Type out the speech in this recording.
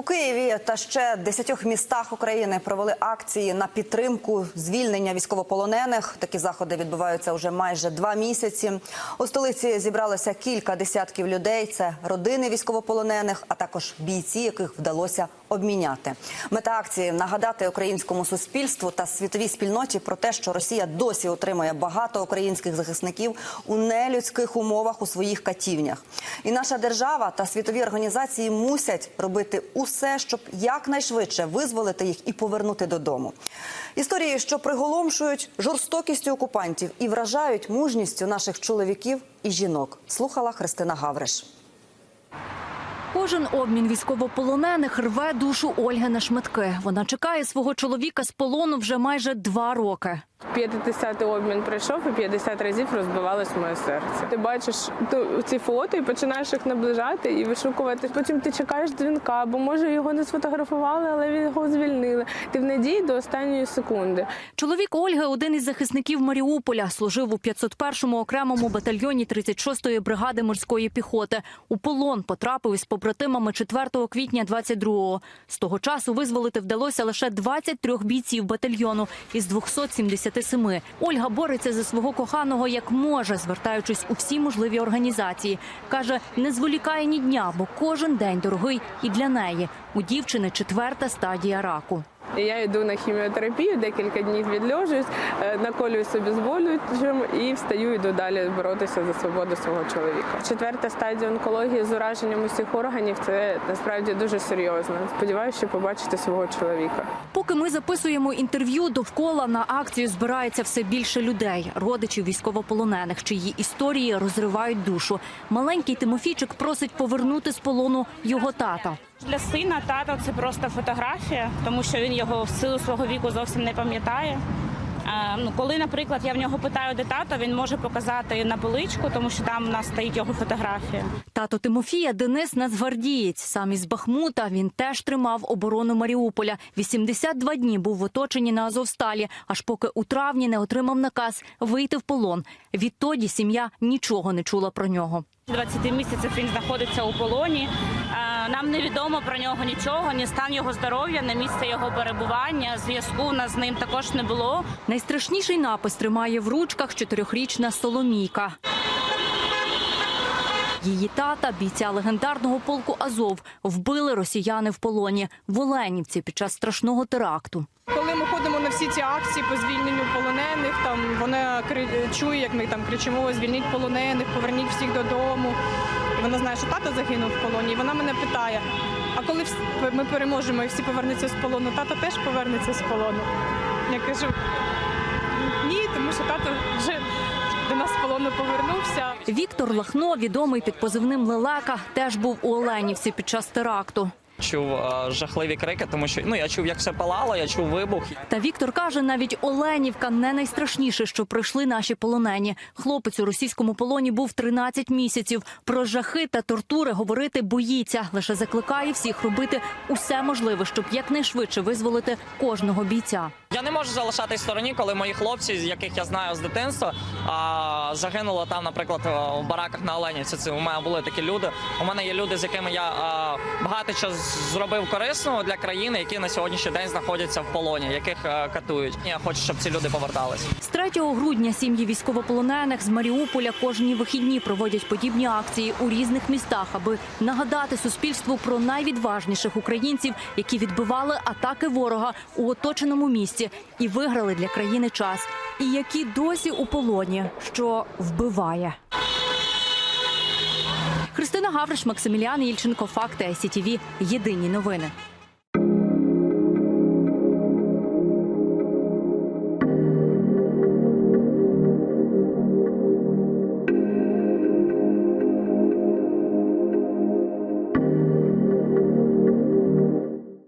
У Києві та ще десятьох містах України провели акції на підтримку звільнення військовополонених. Такі заходи відбуваються вже майже два місяці. У столиці зібралося кілька десятків людей. Це родини військовополонених, а також бійці, яких вдалося обміняти. Мета акції нагадати українському суспільству та світовій спільноті про те, що Росія досі утримує багато українських захисників у нелюдських умовах у своїх катівнях. І наша держава та світові організації мусять робити усе, щоб якнайшвидше визволити їх і повернути додому. Історії, що приголомшують жорстокістю окупантів і вражають мужністю наших чоловіків і жінок, слухала Христина Гавриш. Кожен обмін військовополонених рве душу Ольги на шматки. Вона чекає свого чоловіка з полону вже майже два роки. 50-й обмін прийшов і 50 разів розбивалось моє серце. Ти бачиш ці фото і починаєш їх наближати і вишукувати. Потім ти чекаєш дзвінка, бо може його не сфотографували, але його звільнили. Ти в надії до останньої секунди. Чоловік Ольги один із захисників Маріуполя, служив у 501-му окремому батальйоні 36-ї бригади морської піхоти. У полон потрапив із побратимами 4 квітня 22-го. З того часу визволити вдалося лише 23 бійців батальйону із 277. Ольга бореться за свого коханого як може, звертаючись у всі можливі організації. Каже, не зволікає ні дня, бо кожен день дорогий і для неї. У дівчини четверта стадія раку. І я йду на хіміотерапію, декілька днів відльожуюсь, е, наколюю собі зболюючим і встаю, йду далі боротися за свободу свого чоловіка. Четверта стадія онкології з ураженням усіх органів це насправді дуже серйозно. Сподіваюся, що побачити свого чоловіка. Поки ми записуємо інтерв'ю, довкола на акцію збирається все більше людей, родичів військовополонених, чиї історії розривають душу. Маленький Тимофійчик просить повернути з полону його тата. Для сина тато це просто фотографія, тому що він його в силу свого віку зовсім не пам'ятає. Ну, коли, наприклад, я в нього питаю, де тато, він може показати на поличку, тому що там у нас стоїть його фотографія. Тато Тимофія Денис Нацгвардієць. Сам із Бахмута він теж тримав оборону Маріуполя. 82 дні був в оточенні на Азовсталі, аж поки у травні не отримав наказ вийти в полон. Відтоді сім'я нічого не чула про нього. 20 місяців він знаходиться у полоні. Нам невідомо про нього нічого, ні стан його здоров'я, ні місце його перебування. Зв'язку у нас з ним також не було. Найстрашніший напис тримає в ручках чотирьохрічна Соломійка. Її тата, бійця легендарного полку Азов, вбили росіяни в полоні в Оленівці під час страшного теракту. Коли ми ходимо на всі ці акції по звільненню полонених, там вона чує, як ми там кричимо: звільніть полонених, поверніть всіх додому. Вона знає, що тато загинув в полоні. І вона мене питає: а коли ми переможемо і всі повернуться з полону, тато теж повернеться з полону. Я кажу, ні, тому що тато вже до нас з полону повернувся. Віктор Лахно, відомий під позивним Лелека, теж був у Оленівці під час теракту. Чув е, жахливі крики, тому що ну я чув, як все палало, я чув вибух. Та Віктор каже, навіть Оленівка не найстрашніше, що пройшли наші полонені. Хлопець у російському полоні був 13 місяців. Про жахи та тортури говорити боїться. Лише закликає всіх робити усе можливе, щоб якнайшвидше визволити кожного бійця. Я не можу залишатись в стороні, коли мої хлопці, з яких я знаю з дитинства, а, загинули там, наприклад, в бараках на Оленівці. Це у мене були такі люди. У мене є люди, з якими я а, багато чого зробив корисного для країни, які на сьогоднішній день знаходяться в полоні, яких е, катують. Я хочу, щоб ці люди повертались. З 3 грудня сім'ї військовополонених з Маріуполя кожні вихідні проводять подібні акції у різних містах, аби нагадати суспільству про найвідважніших українців, які відбивали атаки ворога у оточеному місті і виграли для країни час, і які досі у полоні, що вбиває. Христина Гавриш, Максиміліан Ільченко, Факти СІТІВІ. Єдині новини.